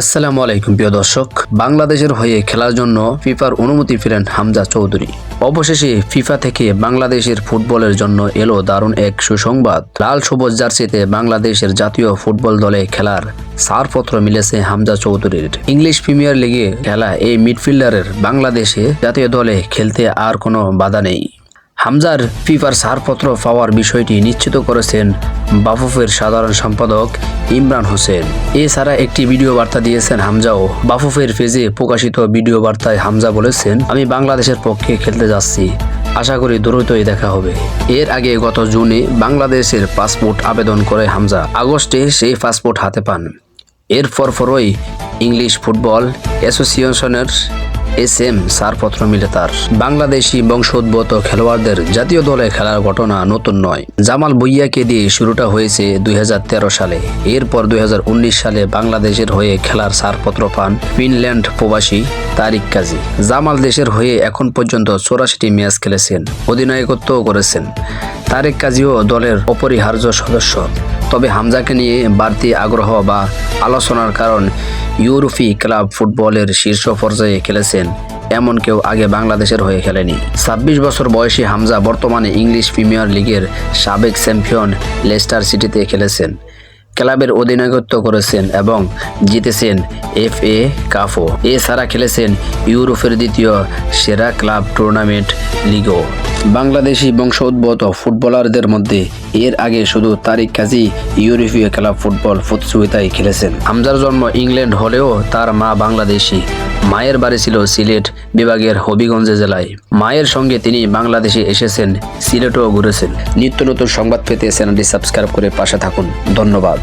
আসসালামু আলাইকুম, প্রিয় দর্শক। বাংলাদেশের হয়ে খেলার জন্য ফিফার অনুমতি পেলেন হামজা চৌধুরী। অবশেষে ফিফা থেকে বাংলাদেশের ফুটবলের জন্য এলো দারুণ এক সুসংবাদ। লাল সবুজ জার্সিতে বাংলাদেশের জাতীয় ফুটবল দলে খেলার ছাড়পত্র মিলেছে হামজা চৌধুরীর। ইংলিশ প্রিমিয়ার লিগে খেলা এই মিডফিল্ডারের বাংলাদেশে জাতীয় দলে খেলতে আর কোনো বাধা নেই। হামজার ফিফার ছাড়পত্র পাওয়ার বিষয়টি নিশ্চিত করেছেন বাফুফের সাধারণ সম্পাদক ইমরান হোসেন। এছাড়া একটি ভিডিও বার্তা দিয়েছেন হামজাও বাফুফের পেজে প্রকাশিত ভিডিও বার্তায় হামজা বলেছেন, আমি বাংলাদেশের পক্ষে খেলতে যাচ্ছি। আশা করি দ্রুতই দেখা হবে। এর আগে গত জুনে বাংলাদেশের পাসপোর্ট আবেদন করে হামজা। আগস্টে সেই পাসপোর্ট হাতে পান। এরপর পরই ইংলিশ ফুটবল অ্যাসোসিয়েশনের এস এম সারপত্র মিলে তার। বাংলাদেশি বংশোদ্ভূত খেলোয়াড়দের জাতীয় দলে খেলার ঘটনা নতুন নয়। জামাল বইয়াকে দিয়ে শুরুটা হয়েছে দুই হাজার তেরো সালে। এরপর দুই হাজার উনিশ সালে বাংলাদেশের হয়ে খেলার সারপত্র পান ফিনল্যান্ড প্রবাসী তারিক কাজী। জামাল দেশের হয়ে এখন পর্যন্ত চৌরাশিটি ম্যাচ খেলেছেন, অধিনায়কত্বও করেছেন। তারেক কাজীও দলের অপরিহার্য সদস্য। তবে হামজাকে নিয়ে বাড়তি আগ্রহ বা আলোচনার কারণ ইউরোপি ক্লাব ফুটবলের শীর্ষ পর্যায়ে খেলেছেন, এমন কেউ আগে বাংলাদেশের হয়ে খেলেনি। ছাব্বিশ বছর বয়সী হামজা বর্তমানে ইংলিশ প্রিমিয়ার লিগের সাবেক চ্যাম্পিয়ন লেস্টার সিটিতে খেলেছেন। ক্লাবের অধিনায়কত্ব করেছেন এবং জিতেছেন এফ এ কাফও। এছাড়া খেলেছেন ইউরোপের দ্বিতীয় সেরা ক্লাব টুর্নামেন্ট লিগও। বাংলাদেশি বংশোদ্ভূত ফুটবলারদের মধ্যে এর আগে শুধু তারিক কাজী ইউরোপীয় ক্লাব ফুটবল প্রতিযোগিতায় খেলেছেন। হামজার জন্ম ইংল্যান্ড হলেও তার মা বাংলাদেশি। মায়ের বাড়ি ছিল সিলেট বিভাগের হবিগঞ্জ জেলায়। মায়ের সঙ্গে তিনি বাংলাদেশে এসেছেন, সিলেটও ঘুরেছেন। নিত্য নতুন সংবাদ পেতে চ্যানেলটি সাবস্ক্রাইব করে পাশে থাকুন। ধন্যবাদ।